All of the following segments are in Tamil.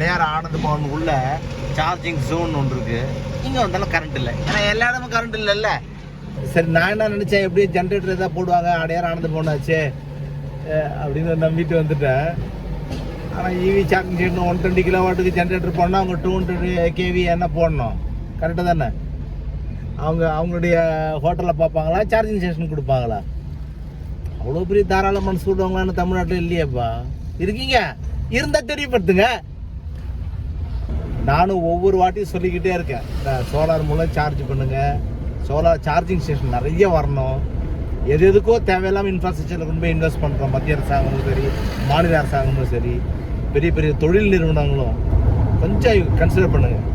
நேரம் ஆனந்த பவன் உள்ள சார்ஜிங் ஜோன் ஒன்று இருக்கு. இங்கே வந்தாலும் கரண்ட் இல்லை. ஏன்னா எல்லா இடமும் கரண்ட் இல்லைல்ல. சரி நான் என்ன நினச்சேன் எப்படியும் ஜென்ரேட்டர் எதாவது போடுவாங்க அடையார் ஆனந்த போனாச்சு அப்படின்னு நம்பிட்டு வந்துட்டேன். ஆனால் EV charging station one twenty kilo வாட்டுக்கு ஜென்ரேட்டர் போடணும் அவங்க டூ ஹண்ட்ரட் கேவி என்ன போடணும்? கரெக்டாக தானே? அவங்க அவங்களுடைய ஹோட்டலில் பார்ப்பாங்களா சார்ஜிங் ஸ்டேஷன் கொடுப்பாங்களா? அவ்வளோ பெரிய தாராள மனசு விடுவாங்களான்னு தமிழ்நாட்டில் இல்லையேப்பா. இருக்கீங்க? இருந்தால் தெரியப்படுத்துங்க. நானும் ஒவ்வொரு வாட்டியும் சொல்லிக்கிட்டே இருக்கேன். இந்த சோலார் மூலம் சார்ஜ் பண்ணுங்கள் சோலார் சார்ஜிங் ஸ்டேஷன் நிறைய வரணும். எது எதுக்கோ தேவையில்லாமல் இன்ஃப்ராஸ்ட்ரக்சரில் கொண்டு போய் இன்வெஸ்ட் பண்ணுறோம் மத்திய அரசாங்கமும் சரி மாநில அரசாங்கமும் சரி பெரிய பெரிய தொழில் நிறுவனங்களும். கொஞ்சம் கன்சிடர் பண்ணுங்கள்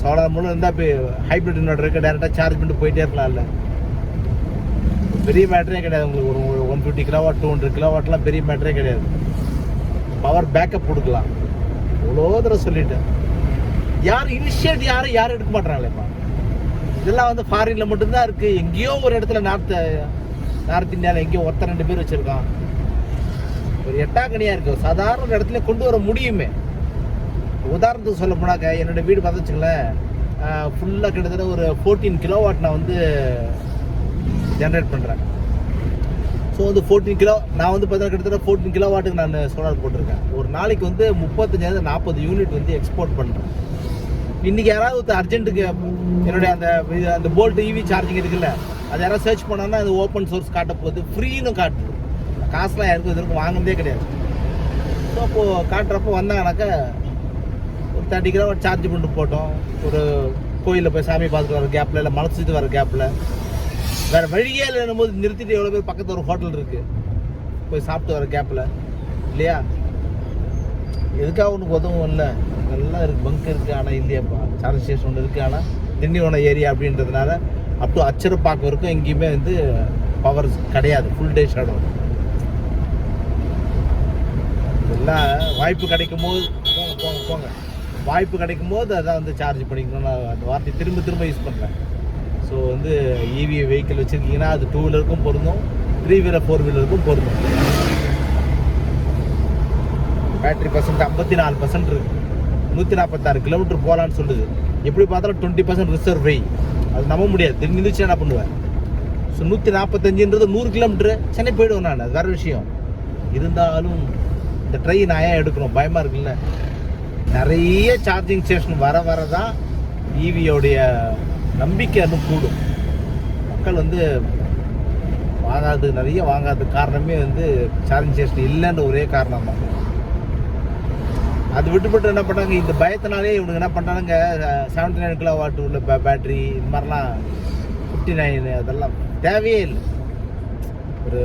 சோலார் மூலம் இருந்தால் இப்போ ஹைப்ரிட் இன்வெர்டர் இருக்குது டேரெக்டாக சார்ஜ் பண்ணிட்டு போயிட்டே இருக்கலாம்ல. பெரிய மேட்டரே கிடையாது உங்களுக்கு. ஒரு one fifty kilowatt two hundred கிலோவாட்லாம் பெரிய மேட்டரே கிடையாது. பவர் பேக்கப் கொடுக்கலாம். இவ்வளோ தடவை சொல்லிட்டேன். யார் இனிஷியேட் யாரும் யாரும் எடுக்க மாட்டாங்களேப்பா இதெல்லாம் வந்து ஃபாரின்ல மட்டும்தான் இருக்கு. எங்கேயோ ஒரு இடத்துல நார்த் நார்த் இந்தியாவில் எங்கேயோ ஒருத்தர் ரெண்டு பேர் வச்சிருக்கான். ஒரு எட்டாக்கணியா இருக்கு. சாதாரண ஒரு இடத்துல கொண்டு வர முடியுமே. உதாரணத்துக்கு சொல்ல போனாக்க என்னோட வீடு பார்த்துச்சுங்களேன் ஃபுல்லாக கிட்டத்தட்ட ஒரு ஃபோர்டீன் கிலோவாட் நான் வந்து ஜென்ரேட் பண்ணுறேன் ஸோ வந்து ஃபோர்டீன் கிலோ நான் வந்து பார்த்தீங்கன்னா கிட்டத்தட்ட ஃபோர்டீன் கிலோ வாட்டுக்கு நான் சோலார் போட்டிருக்கேன். ஒரு நாளைக்கு வந்து முப்பத்தஞ்சாயிரம் நாற்பது யூனிட் வந்து எக்ஸ்போர்ட் பண்ணுறேன் இன்னைக்கு யாராவது ஒருத்தர் அர்ஜென்ட்டுக்கு என்னுடைய அந்த அந்த போல்ட் இவி சார்ஜிங் இருக்குல்ல அது யாராவது சர்ச் பண்ணோன்னா அது ஓப்பன் சோர்ஸ் காட்ட போகுது. ஃப்ரீன்னு காட்டுது காசுலாம் யாருக்கும் இது வரைக்கும் வாங்கினதே கிடையாது. ஸோ அப்போது காட்டுறப்போ வந்தாங்கனாக்கா ஒரு தேர்ட்டி கிலோ சார்ஜ் பண்ணிட்டு போட்டோம். ஒரு கோயிலில் போய் சாமி பார்த்துட்டு வர கேப்பில் இல்லை மலை வர கேப்பில் வேற வழியே இல்லைன்னும் போது நிறுத்திட்டு எவ்வளோ பேர் பக்கத்தில் ஒரு ஹோட்டல் இருக்கு. போய் சாப்பிட்டு வர கேப்பில் இல்லையா? எதுக்காக ஒன்று உதவும் இல்லை? நல்லா இருக்கு பங்க் இருக்கு ஆனால் இல்லையாப்பா. சார்ஜ் ஸ்டேஷன் ஒன்று இருக்குது ஆனால் திண்டிவனம் ஏரியா அப்படின்றதுனால அப் டு அச்சரப்பாக்கம் வரைக்கும் எங்கேயுமே வந்து பவர் கிடையாது. ஃபுல் டே ஷேடோ எல்லாம் வாய்ப்பு கிடைக்கும் போது போங்க போங்க போங்க. வாய்ப்பு கிடைக்கும் போது அதான் வந்து சார்ஜ் பண்ணிக்கணும் நான் அந்த வார்த்தையை திரும்ப திரும்ப யூஸ் பண்ணுறேன் ஸோ வந்து இவி வெஹிக்கிள் வச்சுருக்கீங்கன்னா அது டூ வீலருக்கும் பொருந்தும். த்ரீ வீலர் ஃபோர் வீலருக்கும் பொருந்தும். பேட்ரி பர்சன்ட் ஐம்பத்தி நாலு பர்சன்ட் இருக்குது நூற்றி நாற்பத்தாறு கிலோமீட்டர் போகலான்னு சொல்லுது. எப்படி பார்த்தாலும் டுவெண்ட்டி பர்சன்ட் ரிசர்வ் வெய் அது நம்ப முடியாது. திடீர்னு இருந்துச்சு என்ன பண்ணுவேன்? ஸோ நூற்றி நாற்பத்தஞ்சுன்றது நூறு கிலோமீட்ரு சென்னை போயிடுவேன் நான். அது வேற விஷயம். இருந்தாலும் இந்த ட்ரெயின் நான் ஏன் எடுக்கணும்? பயமாக இருக்குல்ல. நிறைய சார்ஜிங் ஸ்டேஷன் வர வர தான் ஈவியோடைய நம்பிக்கை இன்னும் கூடும். மக்கள் வந்து வாங்காது நிறைய வாங்காத காரணமே வந்து சார்ஜிங் ஸ்டேஷன் இல்லைன்ற ஒரே காரணம் தான் அது விட்டுப்பட்டு என்ன பண்ணாங்க இந்த பயத்தினாலே இவனுக்கு என்ன பண்ணானுங்க செவன்டி நைன் கிலோ வாட் உள்ள பேட்டரி பேட்ரி இந்த மாதிரிலாம் ஃபிஃப்டி நைன் அதெல்லாம் தேவையே இல்லை. ஒரு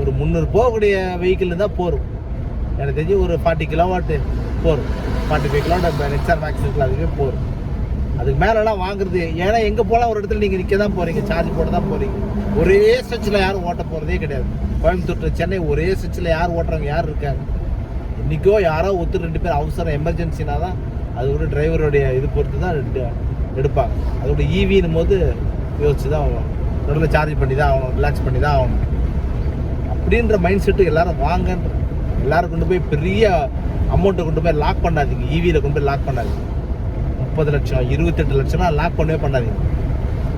ஒரு முந்நூறு போகக்கூடிய வெஹிக்கிள் இருந்தால் போகும் எனக்கு தெரிஞ்சு ஒரு ஃபார்ட்டி கிலோ வாட்டு போகும் forty five kilowatt Nexon max இருக்குல்ல அதுவே போகும் அதுக்கு மேலெல்லாம் வாங்குறது ஏன்னா எங்கே போகலாம் ஒரு இடத்துல நீங்கள் நிற்க தான் போகிறீங்க சார்ஜ் போட தான் போகிறீங்க ஒரே ஸ்ட்ரெச்சில் யாரும் ஓட்ட போகிறதே கிடையாது. கோயம்புத்தூர் சென்னை ஒரே ஸ்ட்ரெச்சில் யார் ஓட்டுறவங்க யார் இருக்காங்க? இன்றைக்கோ யாரோ ஒருத்தர் ரெண்டு பேர் அவசரம் எமர்ஜென்சினா தான் அது கூட டிரைவருடைய இது பொறுத்து தான் எடுப்பாங்க. அதோட ஈவின்னும் போது யோசிச்சு தான் ஆகணும். நடுவில் சார்ஜ் பண்ணி தான் ஆகணும் ரிலாக்ஸ் பண்ணி தான் ஆகணும். அப்படின்ற மைண்ட் செட்டு எல்லாரும் வாங்கன்ற. எல்லாரும் கொண்டு போய் பெரிய அமௌண்ட்டை கொண்டு போய் லாக் பண்ணாதீங்க. ஈவியில் கொண்டு போய் லாக் பண்ணாதீங்க. முப்பது லட்சம் இருபத்தெட்டு லட்சம்னா லாக் பண்ணவே பண்ணாதீங்க.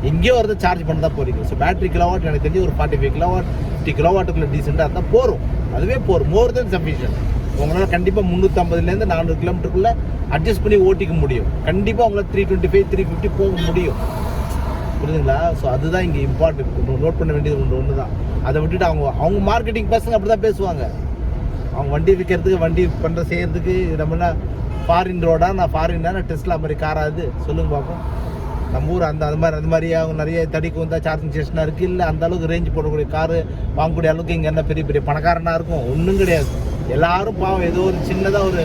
எங்கேயோ வரது சார்ஜ் பண்ண தான் போகிறீங்க ஸோ பேட்டரி கிலோவாட் எனக்கு தெரிஞ்சு ஒரு ஃபார்ட்டி ஃபைவ் கிலோவாட் ஃபிஃப்டி கிலோவாட்டுக்குள்ள டீசெண்டாக இருந்தால் போகும் அதுவே போகும் மோர் தென் சஃபிஷியன்ட் உங்களால் கண்டிப்பாக முந்நூற்றம்பதுலேருந்து நானூறு கிலோமீட்டருக்குள்ளே அட்ஜஸ்ட் பண்ணி ஓட்டிக்க முடியும். கண்டிப்பாக உங்களால் three twenty five three fifty போக முடியும். புரியுதுங்களா ஸோ அதுதான் இங்கே இம்பார்ட்டன்ட் நோட் பண்ண வேண்டியது ஒன்று ஒன்று தான். அதை விட்டுட்டு அவங்க அவங்க மார்க்கெட்டிங் பசங்க அப்படி தான் பேசுவாங்க. அவங்க வண்டி விற்கிறதுக்கு வண்டி பண்ணுற செய்கிறதுக்கு நம்மளால் ஃபாரின் ரோடா நான் ஃபாரின் தானே? டெஸ்ட்ல மாதிரி காராது சொல்லுங்க பார்ப்போம் நம்ம ஊர் அந்த அது மாதிரி அந்த மாதிரி அவங்க நிறைய தடிக்கு வந்தால் சார்ஜிங் ஸ்டேஷனாக இருக்குது இல்லை அந்த அளவுக்கு ரேஞ்ச் போடக்கூடிய காரு வாங்கக்கூடிய அளவுக்கு இங்கே என்ன பெரிய பெரிய பணக்காரனாக இருக்கும்? ஒன்றும் கிடையாது. எல்லாரும் பாவம் ஏதோ ஒரு சின்னதாக ஒரு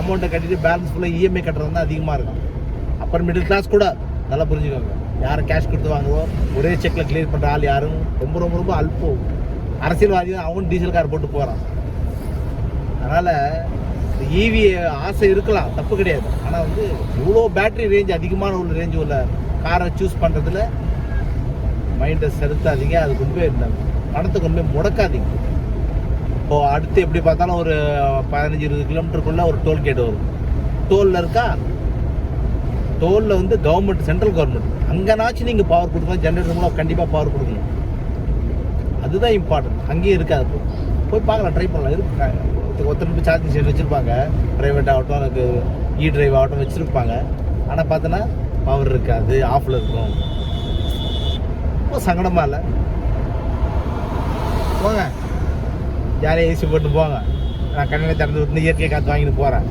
அமௌண்ட்டை கட்டிட்டு பேலன்ஸ் ஃபுல்லாக இஎம்ஐ கட்டுறது தான் அதிகமாக இருக்கும். அப்புறம் மிடில் கிளாஸ் கூட நல்லா புரிஞ்சுக்கோங்க. யாரும் கேஷ் கொடுத்து வாங்குவோம் ஒரே செக்கில் கிளியர் பண்ணுற ஆள் யாரும் ரொம்ப ரொம்ப ரொம்ப அல்பம். அரசியல்வாதி தான் அவன் டீசல் கார் போட்டு போகிறான் அதனால் ஈவி ஆசை இருக்கலாம் தப்பு கிடையாது. ஆனால் வந்து இவ்வளோ பேட்டரி ரேஞ்ச் அதிகமான உள்ள ரேஞ்ச் உள்ள காரை சூஸ் பண்ணுறதுல மைண்டை செலுத்தாதீங்க. அது கொண்டு போய் இந்த பணத்தை கொண்டு போய் முடக்காதீங்க. இப்போது அடுத்து எப்படி பார்த்தாலும் ஒரு பதினஞ்சு இருபது கிலோமீட்டருக்குள்ளே ஒரு டோல்கேட் வரும். டோலில் இருக்கா? டோலில் வந்து கவர்மெண்ட் சென்ட்ரல் கவர்மெண்ட் அங்கேனாச்சும் நீங்கள் பவர் கொடுக்கணும் ஜென்ரேட்டர் மூலம் கண்டிப்பாக பவர் கொடுக்கணும் அதுதான் இம்பார்ட்டன்ட் அங்கேயும் இருக்காது. போய் பார்க்கலாம் ட்ரை பண்ணலாம். இருக்கு ஒருத்தருக்கு போய் சார்ஜிங் ஸ்டேஷன் வச்சுருப்பாங்க. ப்ரைவேட் ஆகட்டும் எனக்கு இ டிரைவ் ஆகட்டும் வச்சுருப்பாங்க. ஆனால் பார்த்தோன்னா பவர் இருக்காது ஆஃபில் இருக்கும். ரொம்ப சங்கடமாக இல்லை? போங்க. ஜாலியாக ஏசி போட்டு போங்க. நான் கண்ணில் திறந்து விட்டு இயற்கை காற்று வாங்கிட்டு போகிறேன்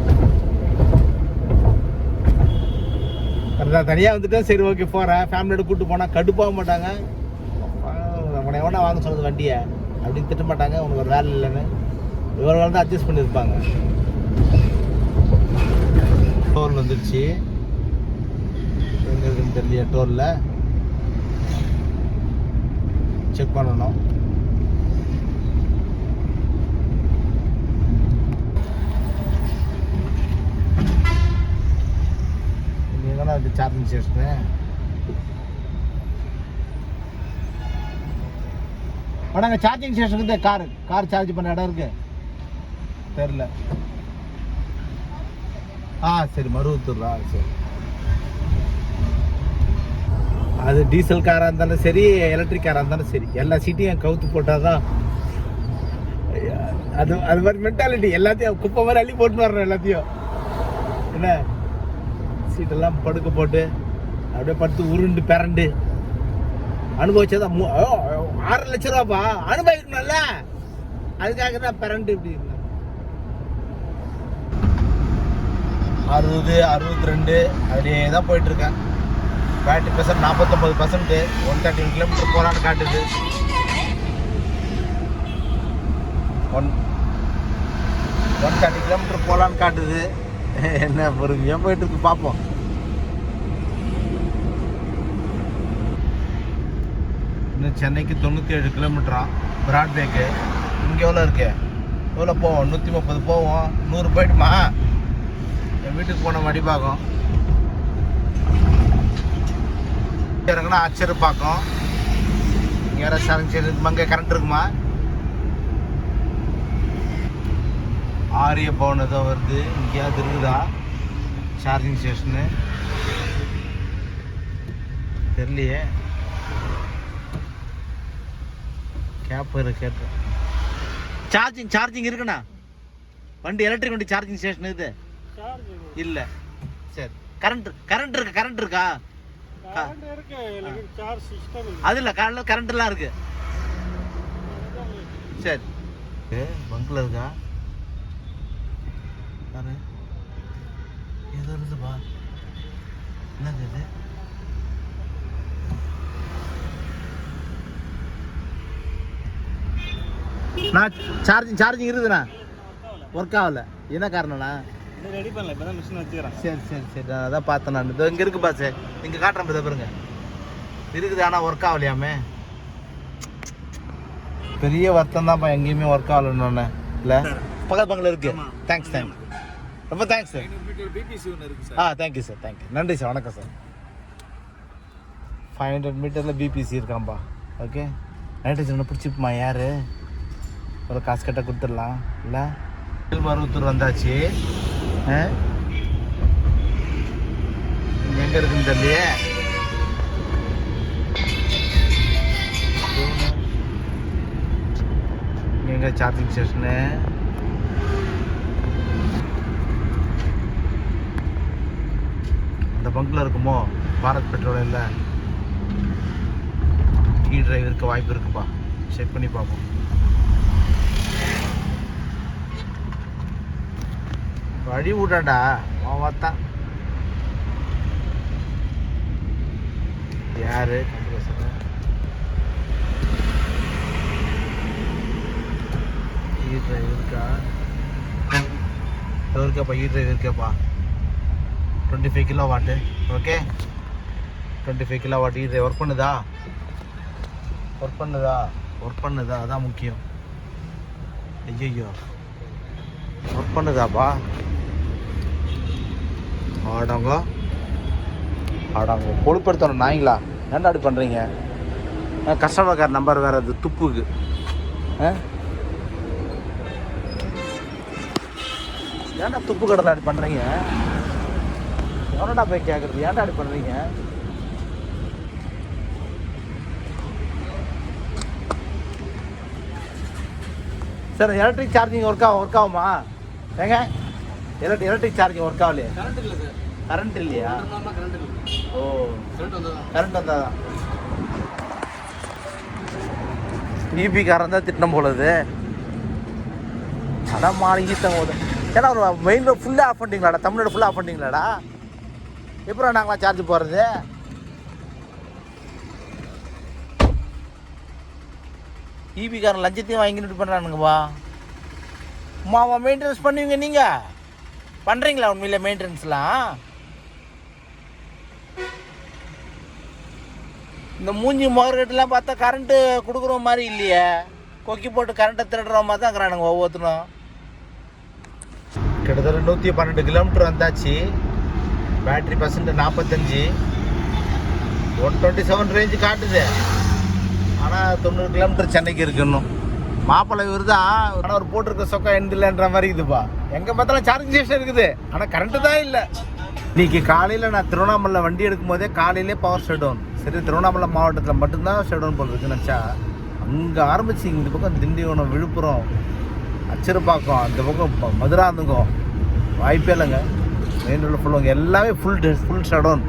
நான் தனியாக வந்துட்டேன் சரி ஓகே போகிறேன் ஃபேமிலியோட கூப்பிட்டு போனால் கடுப்பாக மாட்டாங்க. உன்னை எவனா வாங்க சொல்லுது வண்டியை? அப்படின்னு திட்ட மாட்டாங்க. உனக்கு ஒரு வேலை இல்லைன்னு. இவ்வளோ வேலை தான் அட்ஜஸ்ட் பண்ணியிருப்பாங்க. டோல் வந்துடுச்சு எங்கே இருக்குன்னு தெரியல டோலில் செக் பண்ணணும் இங்க எங்கடா சார்ஜிங் ஸ்டேஷனு அடாங்க சார்ஜிங் ஸ்டேஷன் இருக்குது. கார் கார் சார்ஜ் பண்ண இடம் இருக்கு. தெரில ஆ சரி மருவத்தூர்ரா சரி. அது டீசல் காராக இருந்தாலும் சரி எலக்ட்ரிக் காராக இருந்தாலும் சரி. எல்லா சீட்டையும் கவுத்து போட்டால் தான் அது அது மாதிரி மென்டாலிட்டி எல்லாத்தையும் குப்பை மாதிரி அள்ளி போட்டு வர்றோம் எல்லாத்தையும். என்ன? சீட்டெல்லாம் படுக்க போட்டு அப்படியே படுத்து உருண்டு பிறண்டு. அனுபவிச்சதான் ஆறு லட்ச ரூபாப்பா? அனுபவிக்கணும்ல. அதுக்காக தான் பிறண்டு இப்படி அறுபது அறுபத்தி ரெண்டு அப்படியே தான் போயிட்டுருக்கேன். பேட்டரி பர்சன்ட் நாற்பத்தொம்பது பர்சன்ட்டு ஒன் தேர்ட்டி கிலோமீட்டர் போகலான்னு காட்டுது. ஒன் ஒன் தேர்ட்டி கிலோமீட்டர் போகலான்னு காட்டுது. என்ன பொறுமையாக போயிட்டு இருக்கு பார்ப்போம் இன்னும் சென்னைக்கு தொண்ணூற்றி ஏழு கிலோமீட்டரா பிராட்வேக்கு இங்கே எவ்வளோ இருக்கு? எவ்வளோ போவோம்? நூற்றி முப்பது போவோம். நூறு போயிட்டுமா? வீட்டுக்கு போன மடிப்பாக்கம் பார்க்கும் இறங்கினா ஆச்சரிய பார்க்கும் இங்கே யாராவது சரண் அங்கே கரண்ட் இருக்குமா? ஆரிய பவன் ஏதோ வருது. எங்கேயாவது இருக்குதா? சார்ஜிங் ஸ்டேஷனு தெரியலையே. கேப் கேட்டு சார்ஜிங் சார்ஜிங் இருக்குண்ணா. வண்டி எலக்ட்ரிக் வண்டி சார்ஜிங் ஸ்டேஷன் இது. இல்ல. சரி. கரண்ட் கரண்ட் இருக்கு? கரண்ட் இருக்கா? அது இல்ல. காலைல கரண்ட் எல்லாம் இருக்கு. சரி. பங்க்ல இருக்கா? பாரு ஏதோ இருக்குதுப்பா என்னது இது? நான் சார்ஜிங் சார்ஜிங் இருக்குதுண்ணா. ஒர்க் ஆகல. என்ன காரணம்ண்ணா? ரெடி பண்ணல இப்போ தான் மிஷின் வச்சுக்கிறேன். சரி சரி சரி. அதான் பார்த்தேன் நான். இதோ இங்கே இருக்கு பாஸ் இங்கே காட்டுறேன் இதை பாருங்க. இருக்குது ஆனால் ஒர்க் ஆகலையாமே. பெரிய வருத்தம் தான்ப்பா எங்கேயுமே ஒர்க் ஆகலன்னு இல்லை? பக்கத்து பங்கில் இருக்கு. தேங்க்ஸ் தேங்க்ஸ் ரொம்ப thanks sir ah thank you sir thank you நன்றி சார் வணக்கம் சார் ஃபைவ் ஹண்ட்ரட் மீட்டரில் பிபிசி இருக்காம்பா ஓகே நைட்ரஜன் பிடிச்சிப்போமா யார்? ஒரு காசு கட்ட கொடுத்துடலாம். இல்லை? மருவத்தூர் வந்தாச்சு. எங்கே இருக்குன்னு தெரியலையே எங்க சார்ஜிங் ஸ்டேஷனு அந்த பங்கில் இருக்குமோ? பாரத் பெட்ரோல் இல்லை? இ டிரைவ் இருக்க வாய்ப்பு இருக்குப்பா. செக் பண்ணி பார்ப்போம். வழி விடடா அவன் பார்த்தான். யாரு? கம்ப்ரஸர் ஈ டிரைவ் இருக்கா? இதோ E drive twenty five kilo watt okay twenty five kilo watt driver work பண்ணுதா? ஒர்க் பண்ணுதா? ஒர்க் பண்ணுதா? அதான் முக்கியம். ஐயோ ஒர்க் பண்ணுதாப்பா? ஆடாங்க. ஆடாங்க. கொழுப்படுத்தணும் நாய்ங்களா? ஏன்டா அப்படி பண்ணுறீங்க கஸ்டமர் கேர் நம்பர் வேறு அது துப்புக்கு. ஆ? ஏன்டா துப்பு கடலை அப்படி பண்ணுறீங்க எவனடா போய் கேட்குறது ஏன்டா அப்படி பண்ணுறீங்க சார் எலக்ட்ரிக் சார்ஜிங் ஒர்க் ஆகும் ஒர்க் ஆகுமா? ஏங்க? எலக்ட்ரிக் எலக்ட்ரிக் சார்ஜிங் ஒர்க் ஆகலையே? கரண்ட் இல்லை சார் கரண்ட் இல்லையா? ஓ. கரண்ட் கரண்ட் வந்தாதான் இபி காரன் தான் திட்டம் போலது. அதான் மாறி ஈத்தம் போகுது. ஏன்னா ஒரு மெயின் ரோட் ஃபுல்லாக ஆஃப் பண்ணிட்டீங்களாடா? தமிழ்நாடு ஃபுல்லாக ஆஃப் பண்ணிட்டீங்களாடா? எப்பறம் நாங்களாம் சார்ஜ் போடுறது இபி காரன் லஞ்சத்தையும் வாங்கிட்டு பண்ணுறானுங்கப்பா மாமா மெயின்டெனன்ஸ் பண்ணுவீங்க நீங்கள் பண்ணுறீங்களா உண்மையில மெயின்டெனன்ஸ்லாம்? இந்த மூஞ்சி மார்க்கெட்லாம் பார்த்தா கரண்ட்டு கொடுக்குற மாதிரி இல்லையே. கொக்கி போட்டு கரண்ட்டை திருடுற மாதிரி தான் இருக்கிறானுங்க ஒவ்வொருத்தரும் கிட்டத்தட்ட நூற்றி பன்னெண்டு கிலோமீட்டர் வந்தாச்சு. பேட்ரி பர்சன்ட் நாற்பத்தஞ்சு ஒன் டுவெண்ட்டி செவன் ரேஞ்சு காட்டுது. ஆனால் தொண்ணூறு கிலோமீட்டர் சென்னைக்கு இருக்கு இன்னும். மாப்பிள்ளை இவர் தான் ஆனால் அவர் போட்டிருக்க சொக்கம் எந்த இல்லைன்ற மாதிரி இருக்குதுப்பா. எங்கே பார்த்தாலும் சார்ஜிங் ஸ்டேஷன் இருக்குது. ஆனால் கரண்ட்டு தான் இல்லை. இன்னைக்கு காலையில் நான் திருவண்ணாமலை வண்டி எடுக்கும் போதே காலையிலே பவர் ஷட்டவுன் சரி திருவண்ணாமலை மாவட்டத்தில் மட்டும்தான் ஷட்டவுன் டவுன் போல் நினச்சா அங்கே ஆரம்பிச்சு இந்த பக்கம் திண்டிவனம் விழுப்புரம் அச்சிறுப்பாக்கம் அந்த பக்கம் ம- மதுராந்தகம். வாய்ப்பே இல்லைங்க. மெயின் ரோடில் ஃபுல்லுங்க எல்லாமே ஃபுல் ஃபுல் ஷடோன்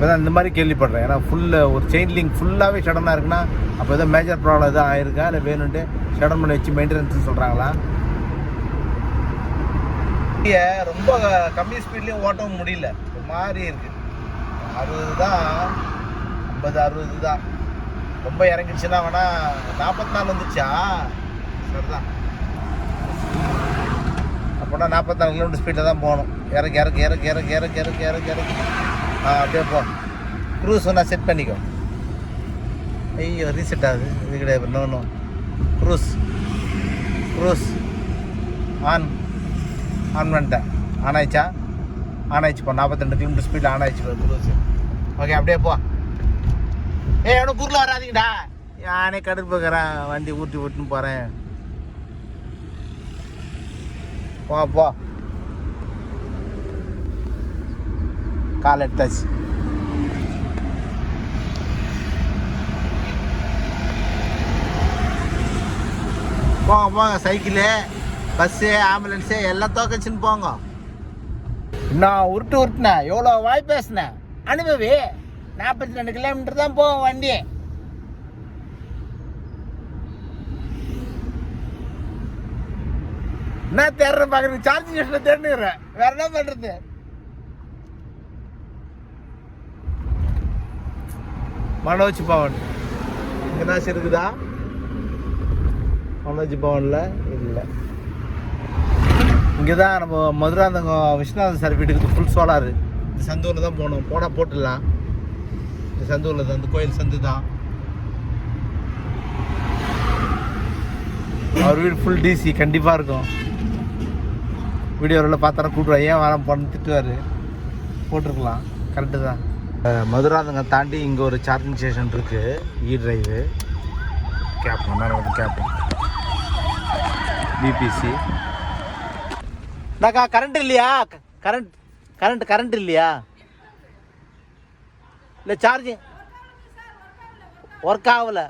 இப்போ தான் இந்த மாதிரி கேள்விப்படுறேன். ஏன்னா ஃபுல்லு ஒரு செயின் லிங்க் ஃபுல்லாகவே சடனாக இருக்குன்னா அப்போ எதாவது மேஜர் ப்ராப்ளம் எதுவும் ஆயிருக்கா? இல்லை வேணும்ட்டு ஷடன் பண்ணி வச்சு மெயின்டெனன்ஸ் சொல்கிறாங்களா வண்டியை ரொம்ப கம்மி ஸ்பீட்லேயும் ஓட்டவும் முடியல. ஒரு மாதிரி இருக்குது அறுபது தான் ஐம்பது அறுபது தான் ரொம்ப இறங்கிடுச்சுன்னா வேணால் நாற்பத்தி நாலு வந்துச்சா சரிதான். அப்படின்னா நாற்பத்தி நாலு கிலோமீட்டர் ஸ்பீடில் தான் போகணும். இறக்கு இறக்கு இறக்கு இறக்கு இறக்கு இறக்கு இறக்கு இறக்கு. ஆ அப்படியே போ. க்ரூஸ் நான் செட் பண்ணிக்கோ. ஐயோ ரீசெட் ஆகுது. இது கிடையாது. இன்னொன்று க்ரூஸ் க்ரூஸ் ஆன் ஆன் பண்ணிட்டேன் ஆன் ஆயிடுச்சா? ஆன் ஆயிடுச்சு போ. நாற்பத்தெண்டு கிலோமீட்டர் ஸ்பீட் ஆன் ஆயிடுச்சு க்ரூஸ் ஓகே அப்படியே போ. ஏய் எவனும் குறுல வராதீங்கடா. நானே கடுப்பு போகிறேன் வண்டி ஊட்டி ஊட்டின்னு போகிறேன் போ போ. கால் எடுத்தாச்சு. போங்க போங்க சைக்கிளு பஸ்ஸு ஆம்புலன்ஸு எல்லாம் தோக்கச்சுன்னு போங்க. நான் உருட்டு உருட்டுனேன். எவ்வளோ வாய் பேசினேன்? அனுபவி நாற்பத்தி ரெண்டு கிலோமீட்டர் தான் போவோம் வண்டி. என்ன தேடுறேன் பார்க்குறேன் சார்ஜிங் ஸ்டேஷனில் தேடினுறேன் வேற என்ன பண்ணுறது மனோஜ் பவன். எங்கேனாச்சும் இருக்குதா? மனோஜ் பவனில் இல்லை. இங்கே தான் நம்ம மதுராந்தகம் விஸ்வநாதன் சார் வீட்டுக்கு ஃபுல் சோலார் இந்த சந்தூரில் தான் போகணும் போனால் போட்டுடலாம். இந்த சந்தூரில் தான் இந்த கோயில் சந்து தான். அவர் வீடு ஃபுல் டிசி கண்டிப்பாக இருக்கும். வீடியோவில் பார்த்தா கூப்பிடுவா ஏன் வர போன்னு திட்டுவார். போட்டிருக்கலாம். கரெக்டு தான். மதுராந்தகம் தாண்டி இங்கே ஒரு சார்ஜிங் ஸ்டேஷன் இருக்குது இ டிரைவு மேலே வந்து கேப்போம் பிபிசி அக்கா கரண்ட் இல்லையா? கரண்ட் கரண்ட் கரண்ட் இல்லையா? இல்லை சார்ஜிங் ஒர்க் ஆகலை.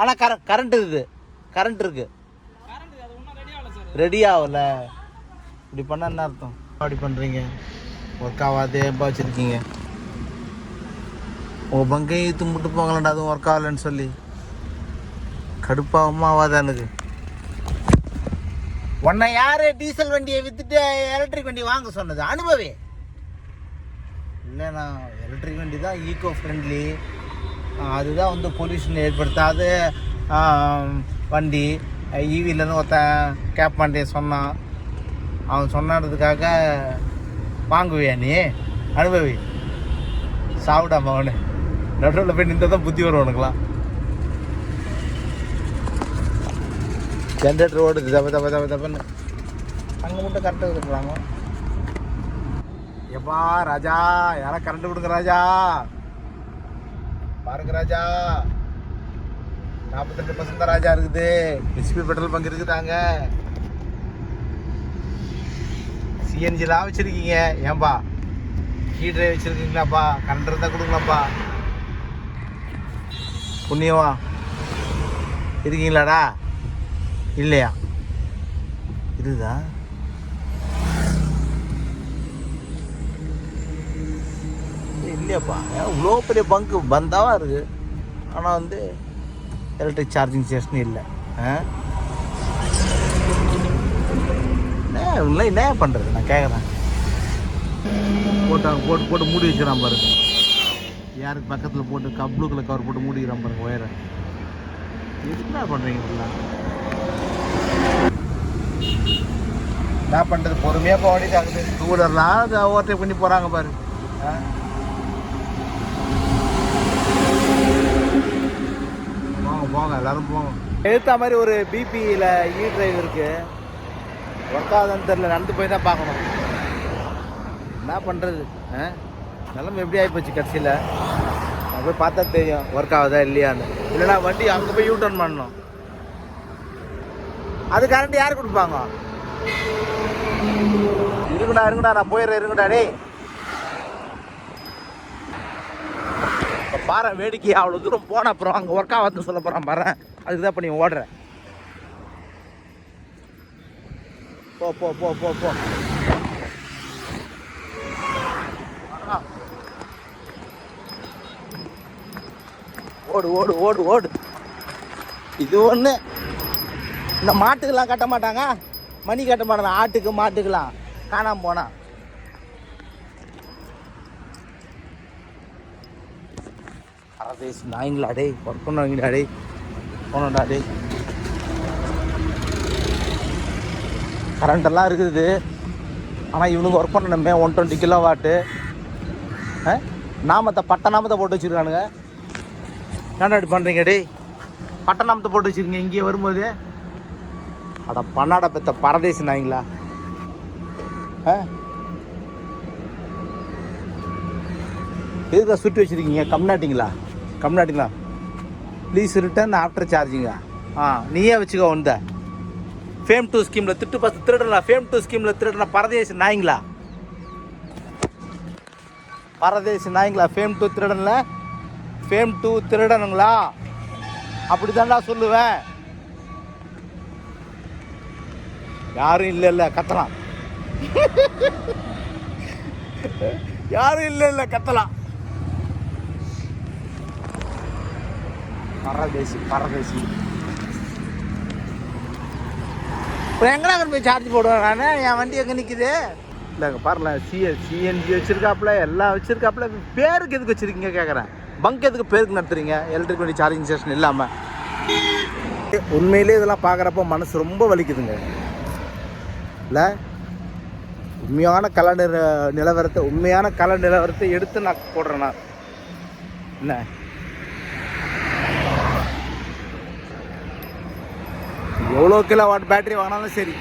ஆனால் கர கரண்ட் இருக்குது. கரண்ட் இருக்கு. ரெடி ஆகல இப்படி பண்ண என்ன அர்த்தம்? அப்படி பண்ணுறீங்க ஒர்க் ஆகாதே வச்சுருக்கீங்க உங்கள் பங்கையும் இழுத்து முட்டு அதுவும் ஒர்க் ஆகலைன்னு சொல்லி. கடுப்பாகுமா ஆகாதா எனக்கு? உன்னை யாரு டீசல் வண்டியை விற்றுட்டு எலக்ட்ரிக் வண்டி வாங்க சொன்னது? அனுபவி. இல்லைண்ணா எலக்ட்ரிக் வண்டி தான் ஈகோ ஃப்ரெண்ட்லி அதுதான் வந்து பொல்யூஷன் ஏற்படுத்தாத வண்டி. ஈவிலேருந்து ஒருத்தன் கேப் வண்டியை சொன்னான். அவன் சொன்னதுக்காக வாங்குவியா நீ? அனுபவி. சாப்பிடாம அவனு நடுவில் போய் நின்று தான் புத்தி வரும் உனக்குலாம் ஜென்ரேட்டர் ஓடுது. தப்ப தப்ப தப்ப தப்பன்னு அங்கே மட்டும் கரெக்டாக இருக்கிறாங்க எப்பா ராஜா? யாரா கரண்ட் கொடுங்க ராஜா? பாருங்க ராஜா. நாற்பத்தெட்டு பர்சன்ட் தான் ராஜா இருக்குது. ஹெச்பி பெட்ரோல் பங்க் இருக்குதாங்க. சிஎன்ஜிலாம் வச்சுருக்கீங்க. ஏன்பா? Key drive வச்சுருக்கீங்களாப்பா? கரண்ட் இருந்தால் கொடுங்களாப்பா? புண்ணியமா? இருக்கீங்களாடா? இல்லையா? இதுதா? இல்லையாப்பா. ஏன் இவ்வளோ பெரிய பங்கு பந்தாவாக இருக்குது ஆனால் வந்து எலக்ட்ரிக் சார்ஜிங் ஸ்டேஷன் இல்லை. ஆ? என்ன இவங்களாம் என்ன பண்ணுறது நான் கேட்குறேன் போட்டு போட்டு போட்டு மூடி வச்சுக்கிறான் பாருங்க யாருக்கு பக்கத்தில் போட்டு க ப்ளூ கலர் கவர் போட்டு மூடிக்கிறான் பாருங்க ஒயரை என்ன பண்ணுறீங்க இதெல்லாம் என்ன பண்ணுறது பொறுமையாக போக வேண்டியது ஆகுது டூ வீலர்லாம் ஓவர்டேக் பண்ணி போகிறாங்க பாரு? போங்க போங்க எல்லாரும் போங்க. எழுத்த மாதிரி ஒரு பிபியில் இ டிரைவ் இருக்கு. ஒர்க் ஆகுதான்னு தெரில நடந்து போய் தான் பார்க்கணும். என்ன பண்ணுறது ஆ? நிலம எப்படி ஆகிப்போச்சு கடைசியில்? நான் போய் பார்த்தா தெரியும் ஒர்க் ஆகுதா இல்லையான்னு. இல்லைனா வண்டி அங்கே போய் யூ டர்ன் பண்ணணும். அது கரண்ட் யார் கொடுப்பாங்க? இருக்குடா இருக்குடா நான் போயிடுறேன் இருக்குடா டேய். பாரு வேடிக்கை அவ்வளோ தூரம் போன அப்புறம் அங்கே ஒர்க் ஆகாதுன்னு சொல்ல போகிறான் பாரு. அதுக்கு தான் இப்போ நீ ஓடுற. போ போ போ போ போ. ஓடு ஓடு ஓடு ஓடு. இது ஒன்று இந்த மாட்டுக்கெல்லாம் கட்ட மாட்டாங்க. மணி கட்ட மாட்டாங்க. ஆட்டுக்கு மாட்டுக்கெல்லாம். காணாம போனா. அரதேஷ் நாய்ங்களா டேய். ஒர்க் பண்ணுவாங்கடா டேய். போனோம்டா டேய். கரண்டெல்லாம் இருக்குது. ஆனால் இவனுக்கு ஒர்க் பண்ணணுமே ஒன் டுவெண்ட்டி கிலோ வாட்டு நாமத்தை பட்ட நாமத்தை போட்டு வச்சுருக்கானுங்க. ஏன்டா இப்படி பண்ணுறீங்க டேய்? பட்ட நாமத்தை போட்டு வச்சுருங்க இங்கேயே வரும்போது. அட பண்ணாட பெத்த பரதேசம் நாய்ங்களா ஆ? எதுக்கா சுட்டு வச்சுருக்கீங்க? கம்நாட்டிங்களா? கம்நாட்டிங்களா? ப்ளீஸ் ரிட்டர்ன் ஆஃப்டர் சார்ஜிங்கா ஆ நீயே வச்சுக்கோ வந்த. ஃபேம் டூ ஸ்கீமில் திட்டு பஸ் திருடுறா ஃபேம் டூ ஸ்கீமில் திருடுறா பரதேசி நாய்ங்களா? பரதேசி நாய்ங்களா? ஃபேம் டூ திருடனில்? ஃபேம் டூ திருடனுங்களா? அப்படி தான்டா சொல்லுவேன். யாரும் இல்லை இல்லை கத்தலாம். யாரும் இல்லை இல்லை கத்தலாம். பரதேசி பரதேசி இப்போ எங்கடா கொண்டு போய் சார்ஜ் போடுவேன் நான்? என் வண்டி எங்கே நிற்குது இல்லைங்க பாருல சிஎ சிஎன்ஜி வச்சுருக்காப்புல எல்லாம் வச்சுருக்காப்புல. பேருக்கு எதுக்கு வச்சுருக்கீங்க கேட்குறேன் பங்க் எதுக்கு பேருக்கு நடத்துறீங்க? எலக்ட்ரிக் வண்டி சார்ஜிங் ஸ்டேஷன் இல்லாமல் உண்மையிலே இதெல்லாம் பார்க்குறப்ப மனசு ரொம்ப வலிக்குதுங்க. இல்லை? உண்மையான கல நிலவரத்தை உண்மையான கல நிலவரத்தை எடுத்து நான் போடுறேன் நான். என்ன? எவ்வளோ கிலோ வாட் பேட்டரி வாங்கினாலும் சரி.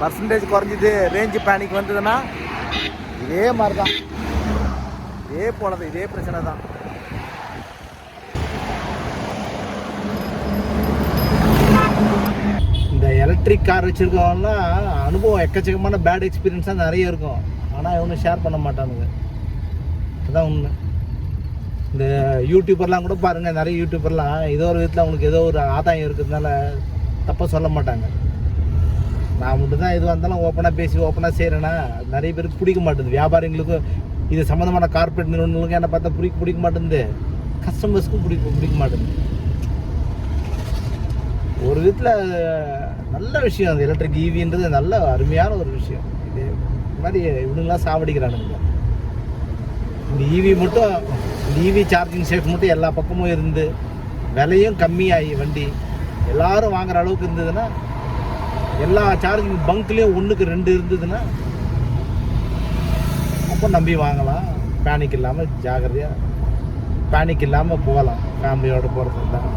பர்சன்டேஜ் குறைஞ்சிது ரேஞ்சு பேனிக் வந்ததுன்னா இதே மாதிரி தான் இதே போல தான் இதே பிரச்சனை தான். இந்த எலக்ட்ரிக் கார் வச்சுருக்கவங்கலாம் அனுபவம் எக்கச்சக்கமான பேட் எக்ஸ்பீரியன்ஸாக நிறைய இருக்கும். ஆனால் இவனும் ஷேர் பண்ண மாட்டானுங்க. அதுதான் உண்மை. இந்த யூடியூபர்லாம் கூட பாருங்கள் நிறைய யூடியூபர்லாம் ஏதோ ஒரு விதத்தில் அவங்களுக்கு ஏதோ ஒரு ஆதாயம் இருக்கிறதுனால தப்பாக சொல்ல மாட்டாங்க. நான் மட்டும் தான் எதுவாக இருந்தாலும் ஓப்பனாக பேசி ஓப்பனாக செய்கிறேன்னா நிறைய பேருக்கு பிடிக்க மாட்டேங்குது வியாபாரிங்களுக்கும் இது சம்மந்தமான கார்பரேட் நிறுவனங்களுக்கும் என்ன பார்த்தா பிடிக்க பிடிக்க மாட்டேங்குது கஸ்டமர்ஸ்க்கும் பிடிக்க பிடிக்க மாட்டேங்குது ஒரு விதத்தில் நல்ல விஷயம் அது. எலக்ட்ரிக் ஈவின்றது நல்ல அருமையான ஒரு விஷயம். இது மாதிரி இவனுங்களாம் சாவடிக்கிறானுங்க. இந்த ஈவி மட்டும் இந்த ஈவி சார்ஜிங் சேஃப் மட்டும் எல்லா பக்கமும் இருந்து விலையும் கம்மியாகி வண்டி. எல்லாரும் வாங்குற அளவுக்கு இருந்ததுன்னா எல்லா சார்ஜிங் பங்க்லேயும் ஒன்றுக்கு ரெண்டு இருந்ததுன்னா அப்போ நம்பி வாங்கலாம். பேனிக் இல்லாமல் ஜாகிரதையாக பேனிக் இல்லாமல் போகலாம். ஃபேமிலியோடு போகிறது தான்.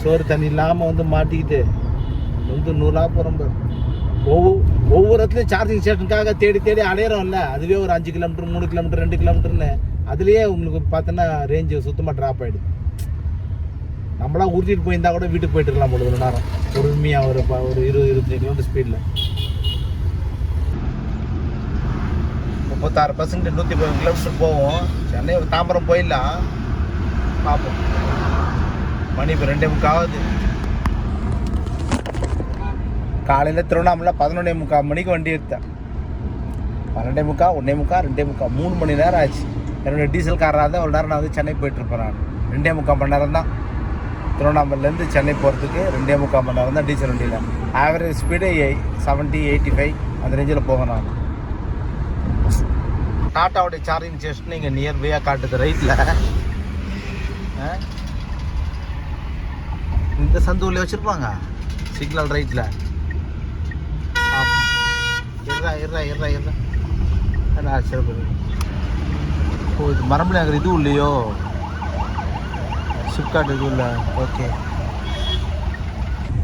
சோறு தண்ணி இல்லாமல் வந்து மாட்டிக்கிட்டு வந்து நூலாக போகிறோம் ஒவ்வொரு ஒவ்வொரு இடத்துலையும் சார்ஜிங் ஸ்டேஷனுக்காக தேடி தேடி அலையிறோம்ல. அதுவே ஒரு அஞ்சு கிலோமீட்டர் மூணு கிலோமீட்டர் ரெண்டு கிலோமீட்டர்னு அதுலேயே உங்களுக்கு பார்த்தோன்னா ரேஞ்சு சுத்தமாக ட்ராப் ஆகிடுது நம்மளாம் உறுத்திட்டு போயிருந்தா கூட வீட்டுக்கு போயிட்டு இருக்கலாம் ஒரு நேரம். பொறுமையாக ஒரு ஒரு இருபது இருபத்தஞ்சு கிலோமீட்டர் ஸ்பீடில் முப்பத்தாறு பர்சன்ட் நூற்றி பதினஞ்சு கிலோமீட்டர் போவோம். சென்னை தாம்பரம் போயிடலாம். பார்ப்போம் மணி இப்போ ரெண்டே முக்காவது காலையில் திருவண்ணாமலை பதினொன்னே முக்கால் மணிக்கு வண்டி எடுத்தேன். பன்னெண்டே முக்கால் ஒன்றே முக்கால் ரெண்டே முக்கால் மூணு மணி நேரம் ஆச்சு. என்னோட டீசல் காராக இருந்தால் ஒரு நேரம் நான் வந்து சென்னை போயிட்டுருப்பேன் நான். ரெண்டே முக்கால் மணி நேரம் தான். திருவண்ணாமலைலேருந்து சென்னை போகிறதுக்கு ரெண்டே முக்கால் மணி நேரம் தான் டீசல் வண்டியில். Average speed seventy eighty five அந்த ரேஞ்சில் போவேன் நான். டாட்டாவுடைய சார்ஜிங் ஸ்டேஷன் இங்கே நியர்பையாக காட்டுது ரைட்டில் இந்த சந்தூரில் வச்சுருப்பாங்க. சிக்னல் ரைட்டில் இருறா இருறா இருறா இருறா அடா சிறப்பு ஓ இது மரம்புல அங்கே இதுவும் இல்லையோ? சிப்காட் இதுவும் இல்லை. ஓகே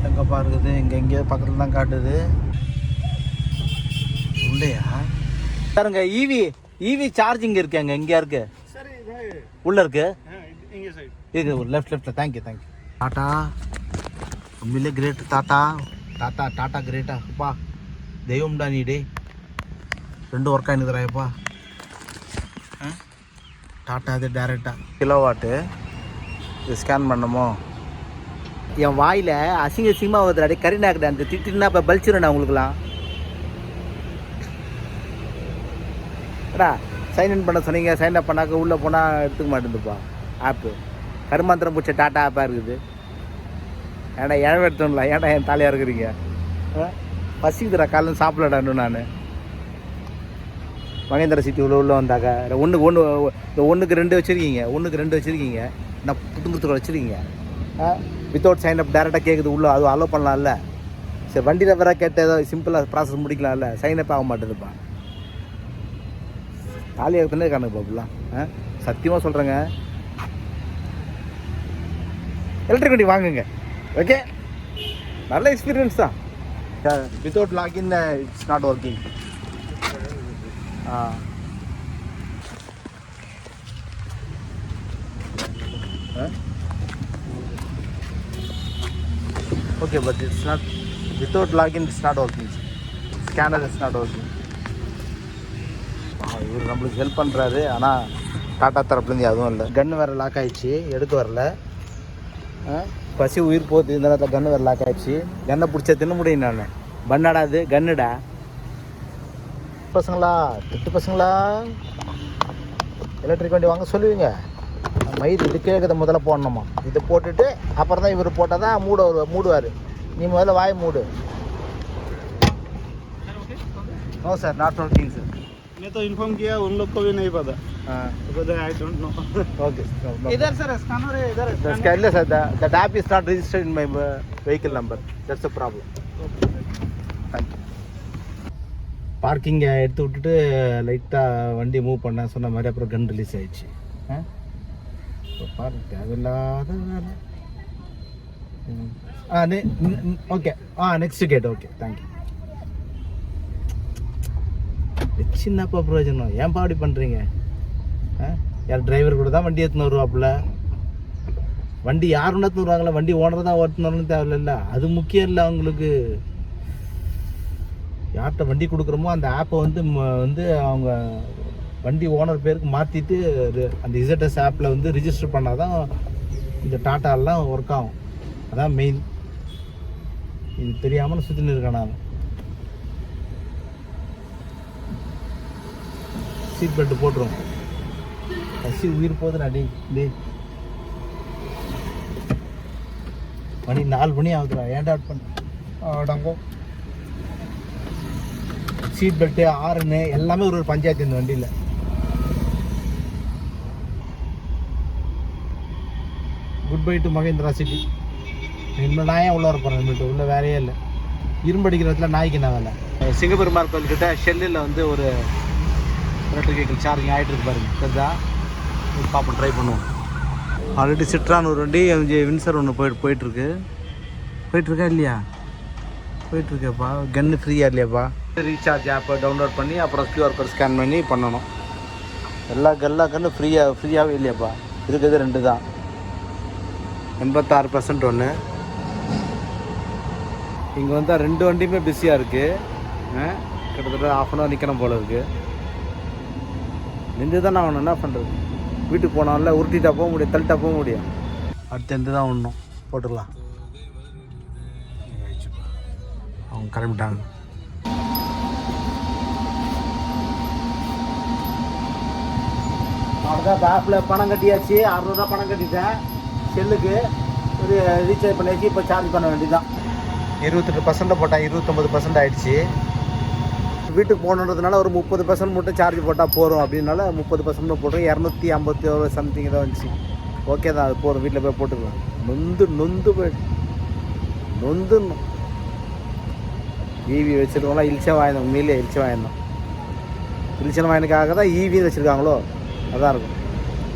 எங்கே பாருக்குது இங்கே எங்கேயோ பக்கத்தில் தான் காட்டுது. உள்ளையா? பாருங்க ஈவி ஈவி சார்ஜிங் இருக்கேங்க எங்கேயா இருக்கு உள்ள இருக்கு? இது லெஃப்ட் லெஃப்ட்ல thank you thank you Tata. உண்மையிலே கிரேட் டாட்டா. டாட்டா டாட்டா கிரேட்டா அப்பா தெய்வம்டா நீ டே ரெண்டு ஒர்க் ஆயினுக்குறாயப்பா டாட்டா இது டேரெக்டாக கிலோ வாட்டு இது ஸ்கேன் பண்ணமோ? என் வாயில் அசிங்க அசிங்கமாக வருது அடி கறி நாக்குது அந்த திட்டுனா இப்போ பலிச்சிருண்ணா உங்களுக்குலாம் அடா சைன் இன் பண்ண சொன்னீங்க சைன் அப் பண்ணாக்க உள்ளே போனால் எடுத்துக்க மாட்டேங்குதுப்பா ஆப்பு கருமாந்திரம் பிடிச்ச டாட்டா ஆப்பாக இருக்குது. ஏன்டா இழவு எடுத்தோம்ல ஏன்டா என் தாலியாக இருக்கிறீங்க? ஆ? பசிக்குதுடா காலையில் சாப்பிடலடா நான். மகேந்திர சிட்டி உள்ள உள்ள வந்தாக்க ஒன்றுக்கு ஒன்று இந்த ஒன்றுக்கு ரெண்டு வச்சுருக்கீங்க ஒன்றுக்கு ரெண்டு வச்சுருக்கீங்க. நான் புத்துங்குறதுக்கு வச்சுருக்கீங்க. வித்தவுட் சைன் அப் டேரெக்டாக கேட்குது உள்ளே அதுவும் அலோவ் பண்ணலாம்ல. சரி வண்டியில் வர கேட்ட ஏதோ சிம்பிளாக ப்ராசஸ் முடிக்கலாம்ல. சைன் அப் ஆக மாட்டேதுப்பா. தாலி எடுத்துனே இருக்கானுங்க பாப்புலாம் ஆ? சத்தியமாக சொல்கிறேங்க எலக்ட்ரிக் வண்டி வாங்குங்க. ஓகே நல்ல எக்ஸ்பீரியன்ஸ் தான். Without login it's not working ah okay but it's not without login it's not working scanner it's not working இவர் நம்மளுக்கு ஹெல்ப் பண்ணுறாரு ஆனால் டாட்டா தரப்புலேருந்து அதுவும் இல்லை. கன் வேறு லாக் ஆகிடுச்சி எடுக்க வரல. ஆ, பசி உயிர் போகுது இந்த நேரத்தில் கன்று வேறு லாக் ஆயிடுச்சு கன்னை பிடிச்சா தின்ன முடியும் நான் பண்ணாடா அது கன்னுடா பசங்களா திட்டு பசங்களா எலக்ட்ரிக் வண்டி வாங்க சொல்லுவீங்க மயிர் இது கேட்குறத முதல்ல போடணுமா இதை போட்டுட்டு அப்புறம் தான் இவர் போட்டால் தான் மூட வருவா- மூடுவார் நீ முதல்ல வாய் மூடு no sir not working sir मैं तो इन्फॉर्म किया उन लोग को भी नहीं पता பார்க்கிங்கை எடுத்து விட்டுட்டு லைட்டாக வண்டி மூவ் பண்ண சொன்ன மாதிரி அப்புறம் கன் ரிலீஸ் ஆயிடுச்சு. பாருங்க தேவையில்லாத வேலை. Okay ah next gate okay thank you Chinappa பிரயோஜனம். ஏன் பாடி பண்ணுறீங்க யார் டிரைவர் கூட தான் வண்டி எடுத்துன்னு வருவாப்புல. வண்டி யார் எடுத்துன்னு வருவாங்களா வண்டி ஓனர் தான் ஓட்டுனர்னு தேவையில்ல அது முக்கியம் இல்லை அவங்களுக்கு. யார்கிட்ட வண்டி கொடுக்குறோமோ அந்த ஆப்பை வந்து ம- வந்து அவங்க வண்டி ஓனர் பேருக்கு மாற்றிட்டு அந்த இசட்எஸ் ஆப்பில் வந்து ரிஜிஸ்டர் பண்ணால் தான் இந்த டாட்டாலாம் ஒர்க் ஆகும். அதான் மெயின் இது தெரியாமல் சுற்றின்னு இருக்கேன் நான் சீட் பெல்ட் போட்டுருவோம் பசி உயிர் போகுதுடா டேய் டேய். மணி நாலு மணி ஆகுதுடா ஏன்டா அவுட் பண்ண? சீட் பெல்ட்டு ஆறுன்னு எல்லாமே ஒரு ஒரு பஞ்சாயத்து இந்த வண்டியில். Good bye to Mahindra city இனிமேல் நான் ஏன் உள்ள வர போகிறேன் இனிமேட்டு உள்ள வேலையே இல்லை. இரும்படிக்கிற இடத்துல நாய்க்கு என்ன வேலை? சிங்கப்பெருமாள் கோயில்கிட்ட ஷெல்லில் வந்து ஒரு எலக்ட்ரிக் வெஹிக்கிள் சார்ஜிங் ஆகிட்டு இருக்கு பாருங்க தெரிஞ்சா பார்ப்போம் ட்ரை பண்ணுவோம். ஆல்ரெடி சிட்ரான் ஒரு வண்டி எம்ஜி வின்சர் ஒன்று போயிட்டு போயிட்டுருக்கு. போயிட்டுருக்கா இல்லையா? போயிட்டுருக்கேப்பா. கன்னு ஃப்ரீயாக இல்லையாப்பா? ரீசார்ஜ் ஆப்பை டவுன்லோட் பண்ணி அப்புறம் கியூஆர் கோட் ஸ்கேன் பண்ணி பண்ணணும். எல்லா எல்லா கன்று ஃப்ரீயாக ஃப்ரீயாகவே இல்லையாப்பா. இருக்கிறது ரெண்டு தான். எண்பத்தாறு பர்சன்ட் ஒன்று இங்கே வந்தால் ரெண்டு வண்டியுமே பிஸியாக இருக்குது கிட்டத்தட்ட ஆஃப் அன் ஹவர் நிற்கணும் போல இருக்குது நின்று தான் நான் என்ன பண்ணுறது வீட்டுக்கு போனால உருட்டிட்டா போக முடியும் தள்ளிட்டா போக முடியும் அடுத்து எந்த தான் ஒன்றும் போட்டுடலாம். அவங்க கிளம்பிட்டாங்க. அவ்வளோதான் இப்போ ஆப்பில் பணம் கட்டியாச்சு அறநூறுவா பணம் கட்டிட்டேன். செல்லுக்கு ஒரு ரீசார்ஜ் பண்ணியாச்சு இப்போ சார்ஜ் பண்ண வேண்டியதுதான். இருபத்தெட்டு பர்சன்ட் போட்டேன் இருபத்தொம்பது பர்சன்ட் ஆயிடுச்சு. வீட்டுக்கு போகணுன்றதுனால ஒரு முப்பது பர்சன்ட் மட்டும் சார்ஜ் போட்டால் போதும் அப்படின்னால முப்பது பர்சன்ட் போடுறோம் இரநூத்தி ஐம்பத்தி ஒரு சம்திங் தான் வந்துச்சு. ஓகே தான் அது போகிறோம் வீட்டில் போய் போட்டுக்கலாம் நொந்து நொந்து போயிட்டு நொந்து. ஈவி வச்சுருக்கோம்லாம் இலிச்சம் வாங்கினோம் உண்மையிலே இலிச்சம் வாங்கினோம் இலிச்சம் வாங்கினுக்காக தான். ஈவி வச்சுருக்காங்களோ? அதான் இருக்கும்.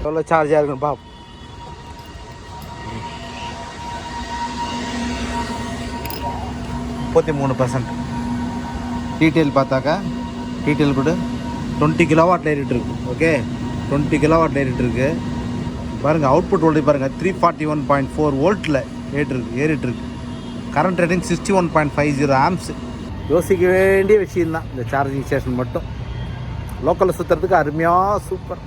எவ்வளோ சார்ஜாக இருக்குன்னு பாப் முப்பத்தி மூணு பர்சன்ட் டீட்டெயில் பார்த்தாக்கா டீட்டெயில் கூட. டுவெண்ட்டி கிலோவாட் லைட் இருக்கு ஓகே? டுவெண்ட்டி கிலோவாட் லைட் இருக்கு. பாருங்கள் அவுட்புட் வோல்டேஜ் பாருங்கள் three forty one point four வோல்ட்டில் ஏறிட்டு ஏறிட்டுருக்கு. Current rating sixty one point five zero amps யோசிக்க வேண்டிய விஷயம் தான் இந்த சார்ஜிங் ஸ்டேஷன் மட்டும். லோக்கலில் சுற்றுறதுக்கு அருமையாக சூப்பர்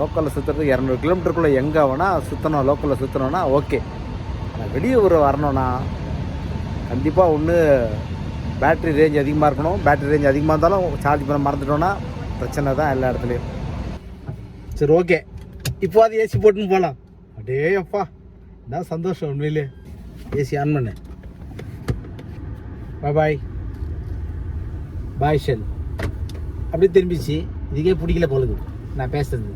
லோக்கலில் சுற்றுறதுக்கு இரநூறு கிலோமீட்டருக்குள்ளே எங்கே வேணால் சுற்றணும் லோக்கலில் சுற்றணும்னா ஓகே ஆனால் ஒரு வரணும்னா கண்டிப்பாக ஒன்று பேட்ரி ரேஞ்ச் அதிகமாக இருக்கணும். பேட்ரி ரேஞ்ச் அதிகமாக இருந்தாலும் சார்ஜ் பண்ண மறந்துட்டோன்னா பிரச்சனை தான் எல்லா இடத்துலையும். சரி ஓகே இப்போ அது ஏசி போட்டுன்னு போகலாம் அடே அப்பா என்ன சந்தோஷம் உண்மையிலே. ஏசி ஆன் பண்ணு. பாய் பாய் பாய் ஷெல் அப்படியே திரும்பிச்சு இதுக்கே பிடிக்கல போலுது. நான் பேசுறது.